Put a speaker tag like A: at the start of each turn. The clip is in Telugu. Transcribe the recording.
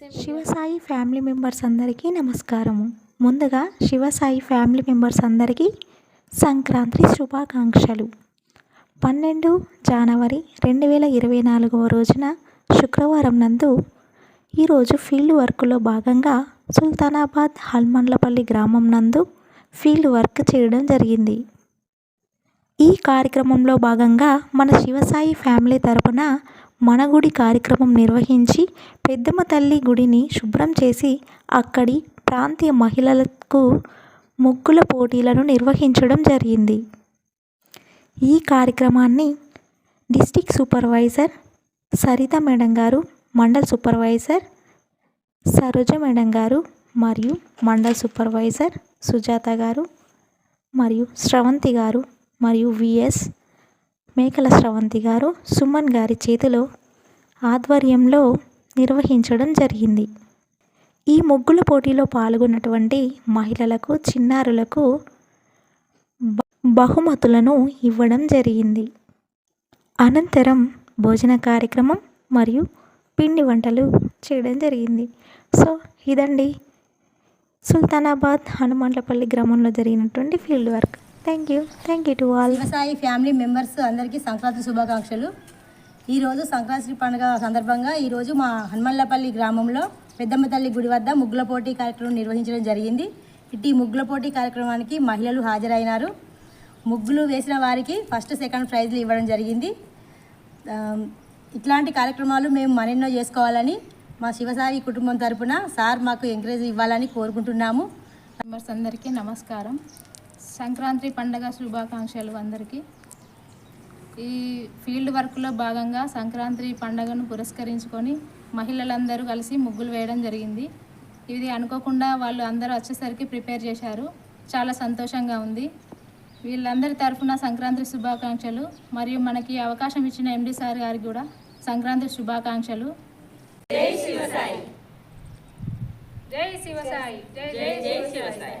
A: శివసాయి ఫ్యామిలీ మెంబర్స్ అందరికీ నమస్కారము. ముందుగా శివసాయి ఫ్యామిలీ మెంబర్స్ అందరికీ సంక్రాంతి శుభాకాంక్షలు. పన్నెండు జనవరి రెండు వేల ఇరవై నాలుగవ రోజున శుక్రవారం నందు ఈరోజు ఫీల్డ్ వర్క్లో భాగంగా సుల్తానాబాద్ హల్మండ్లపల్లి గ్రామం నందు ఫీల్డ్ వర్క్ చేయడం జరిగింది. ఈ కార్యక్రమంలో భాగంగా మన శివసాయి ఫ్యామిలీ తరపున మన గుడి కార్యక్రమం నిర్వహించి పెద్దమ్మ తల్లి గుడిని శుభ్రం చేసి అక్కడి ప్రాంతీయ మహిళలకు ముగ్గుల పోటీలను నిర్వహించడం జరిగింది. ఈ కార్యక్రమాన్ని డిస్టిక్ సూపర్వైజర్ సరిత మేడం గారు మండల్ సూపర్వైజర్ సరోజ మేడం గారు మరియు మండల్ సూపర్వైజర్ సుజాత గారు మరియు స్రవంతి గారు మరియు విఎస్ మేకల స్రవంతి గారు సుమన్ గారి చేతిలో ఆధ్వర్యంలో నిర్వహించడం జరిగింది. ఈ ముగ్గుల పోటీలో పాల్గొన్నటువంటి మహిళలకు చిన్నారులకు బహుమతులను ఇవ్వడం జరిగింది. అనంతరం భోజన కార్యక్రమం మరియు పిండి వంటలు చేయడం జరిగింది. సో ఇదండి. సుల్తానాబాద్ హనుమాన్లపల్లి గ్రామంలో జరిగినటువంటి field work. Thank you thank you to all
B: వ్యవసాయ ఫ్యామిలీ మెంబర్స్ అందరికీ సంక్రాంతి శుభాకాంక్షలు. ఈరోజు సంక్రాంతి పండుగ సందర్భంగా ఈరోజు మా హనుమల్లపల్లి గ్రామంలో పెద్దమ్మ తల్లి గుడి వద్ద ముగ్గుల పోటీ కార్యక్రమం నిర్వహించడం జరిగింది. ఇటు ఈ ముగ్గుల పోటీ కార్యక్రమానికి మహిళలు హాజరైనారు. ముగ్గులు వేసిన వారికి ఫస్ట్ సెకండ్ ప్రైజ్లు ఇవ్వడం జరిగింది. ఇట్లాంటి కార్యక్రమాలు మేము మరెన్నో చేసుకోవాలని మా శివసాయి కుటుంబం తరపున సార్ మాకు ఎంకరేజ్ ఇవ్వాలని కోరుకుంటున్నాము.
C: మెంబర్స్ అందరికీ నమస్కారం. సంక్రాంతి పండగ శుభాకాంక్షలు అందరికీ. ఈ ఫీల్డ్ వర్క్లో భాగంగా సంక్రాంతి పండగను పురస్కరించుకొని మహిళలందరూ కలిసి ముగ్గులు వేయడం జరిగింది. ఇది అనుకోకుండా వాళ్ళు అందరూ వచ్చేసరికి ప్రిపేర్ చేశారు. చాలా సంతోషంగా ఉంది. వీళ్ళందరి తరఫున సంక్రాంతి శుభాకాంక్షలు మరియు మనకి అవకాశం ఇచ్చిన ఎండి సార్ గారికి కూడా సంక్రాంతి శుభాకాంక్షలు. జై శివసాయి. జై శివసాయి. జై జై శివసాయి.